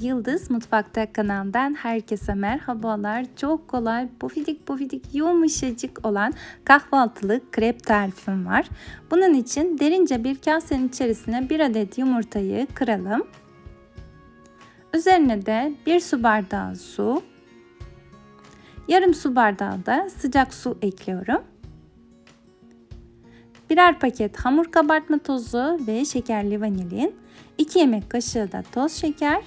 Yıldız Mutfakta kanalından herkese merhabalar. Çok kolay, pofidik pofidik yumuşacık olan kahvaltılık krep tarifim var. Bunun için derince bir kasenin içerisine bir adet yumurtayı kıralım. Üzerine de bir su bardağı su, yarım su bardağı da sıcak su ekliyorum. Birer paket hamur kabartma tozu ve şekerli vanilin, 2 yemek kaşığı da toz şeker,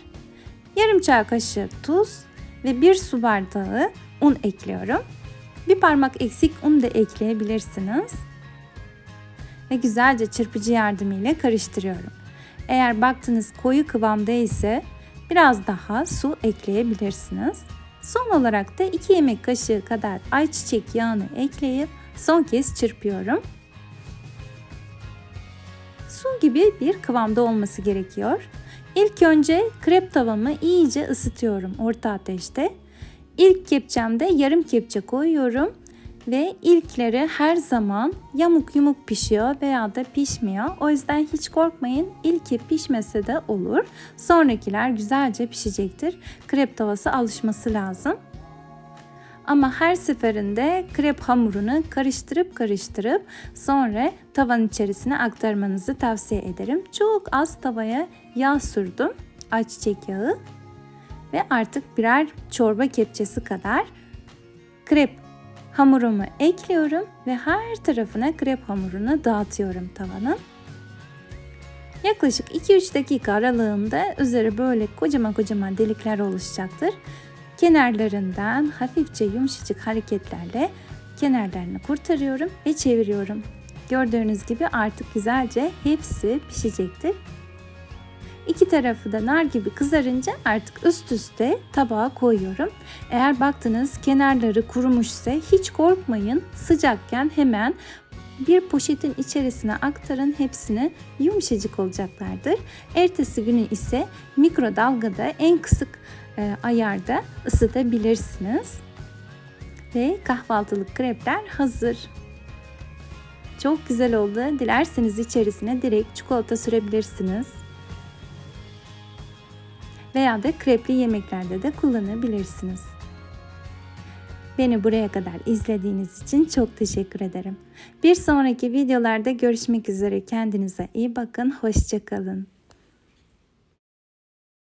yarım çay kaşığı tuz ve bir su bardağı un ekliyorum. Bir parmak eksik un da ekleyebilirsiniz. Ve güzelce çırpıcı yardımıyla karıştırıyorum. Eğer baktınız koyu kıvamda ise biraz daha su ekleyebilirsiniz. Son olarak da 2 yemek kaşığı kadar ayçiçek yağını ekleyip son kez çırpıyorum. Su gibi bir kıvamda olması gerekiyor. İlk önce krep tavamı iyice ısıtıyorum orta ateşte. İlk kepçemde yarım kepçe koyuyorum ve ilkleri her zaman yamuk yumuk pişiyor veya da pişmiyor. O yüzden hiç korkmayın. İlki pişmese de olur. Sonrakiler güzelce pişecektir. Krep tavası alışması lazım. Ama her seferinde krep hamurunu karıştırıp karıştırıp sonra tavanın içerisine aktarmanızı tavsiye ederim. Çok az tavaya yağ sürdüm. Ayçiçek yağı ve artık birer çorba kepçesi kadar krep hamurumu ekliyorum ve her tarafına krep hamurunu dağıtıyorum tavanın. Yaklaşık 2-3 dakika aralığında üzeri böyle kocaman kocaman delikler oluşacaktır kenarlarından hafifçe yumuşacık hareketlerle kenarlarını kurtarıyorum ve çeviriyorum. Gördüğünüz gibi artık güzelce hepsi pişecektir. İki tarafı da nar gibi kızarınca artık üst üste tabağa koyuyorum. Eğer baktınız kenarları kurumuşsa hiç korkmayın. Sıcakken hemen bir poşetin içerisine aktarın hepsini yumuşacık olacaklardır. Ertesi günü ise mikrodalgada en kısık ayarda ısıtabilirsiniz. Ve kahvaltılık krepler hazır. Çok güzel oldu. Dilerseniz içerisine direkt çikolata sürebilirsiniz. Veya da krepli yemeklerde de kullanabilirsiniz. Beni buraya kadar izlediğiniz için çok teşekkür ederim. Bir sonraki videolarda görüşmek üzere. Kendinize iyi bakın. Hoşçakalın.